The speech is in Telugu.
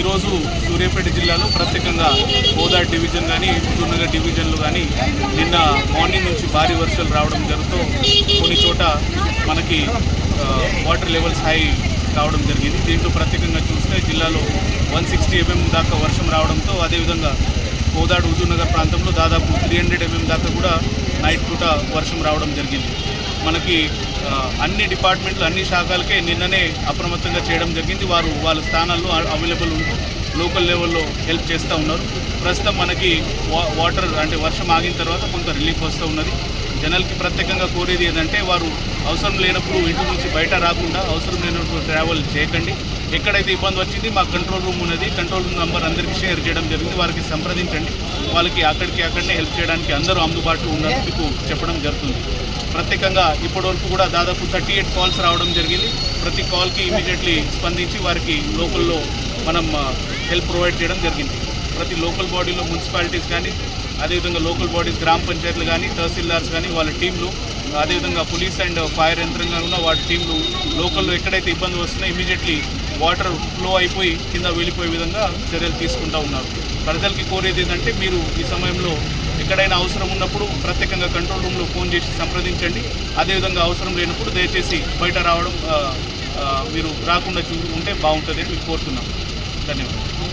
ఈరోజు సూర్యాపేట జిల్లాలో ప్రత్యేకంగా గోదావరి డివిజన్ కానీ హుజూర్నగర్ డివిజన్లు కానీ నిన్న మార్నింగ్ నుంచి భారీ వర్షాలు రావడం జరుగుతూ కొన్ని చోట మనకి వాటర్ లెవెల్స్ హై కావడం జరిగింది. దీంట్లో ప్రత్యేకంగా చూస్తే జిల్లాలో వన్ సిక్స్టీ ఎంఎం దాకా వర్షం రావడంతో అదేవిధంగా కోదాడు హుజూర్నగర్ ప్రాంతంలో దాదాపు త్రీ హండ్రెడ్ ఎంఎం దాకా కూడా నైట్ పూట వర్షం రావడం జరిగింది. మనకి అన్ని డిపార్ట్మెంట్లు అన్ని శాఖలకే నిన్ననే అప్రమత్తంగా చేయడం జరిగింది. వారు వాళ్ళ స్థానాల్లో అవైలబుల్ ఉంటూ లోకల్ లెవెల్లో హెల్ప్ చేస్తూ ఉన్నారు. ప్రస్తుతం మనకి వా వాటర్ అంటే వర్షం ఆగిన తర్వాత కొంత రిలీఫ్ వస్తూ ఉన్నది. జనాలకి ప్రత్యేకంగా కోరేది ఏంటంటే వారు అవసరం లేనప్పుడు ఇంటి నుంచి బయట రాకుండా అవసరం లేనప్పుడు ట్రావెల్ చేయకండి. ఎక్కడైతే ఇబ్బంది వచ్చింది మా కంట్రోల్ రూమ్ ఉన్నది. కంట్రోల్ రూమ్ నెంబర్ అందరికీ షేర్ చేయడం జరిగింది. వారికి సంప్రదించండి. వాళ్ళకి అక్కడికి అక్కడనే హెల్ప్ చేయడానికి అందరూ అందుబాటులో ఉన్నారు. మీకు చెప్పడం జరుగుతుంది. ప్రత్యేకంగా ఇప్పటి వరకు కూడా దాదాపు థర్టీ ఎయిట్ కాల్స్ రావడం జరిగింది. ప్రతి కాల్కి ఇమీడియట్లీ స్పందించి వారికి లోకల్లో మనం హెల్ప్ ప్రొవైడ్ చేయడం జరిగింది. ప్రతి లోకల్ బాడీలో మున్సిపాలిటీస్ కానీ అదేవిధంగా లోకల్ బాడీస్ గ్రామ పంచాయతీలు కానీ తహసీల్దార్స్ కానీ వాళ్ళ టీంలు అదేవిధంగా పోలీస్ అండ్ ఫైర్ యంత్రాంగం ఉన్న వాటి టీంలు లోకల్లో ఎక్కడైతే ఇబ్బంది వస్తున్నా ఇమీడియట్లీ వాటర్ ఫ్లో అయిపోయి కింద వెళ్ళిపోయే విధంగా చర్యలు తీసుకుంటూ ఉన్నారు. ప్రజలకి కోరేది ఏంటంటే మీరు ఈ సమయంలో ఎక్కడైనా అవసరం ఉన్నప్పుడు ప్రత్యేకంగా కంట్రోల్ రూమ్లో ఫోన్ చేసి సంప్రదించండి. అదేవిధంగా అవసరం లేనప్పుడు దయచేసి బయట రావడం మీరు రాకుండా చూ ఉంటే బాగుంటుంది అని మీకు కోరుతున్నాం. ధన్యవాదాలు.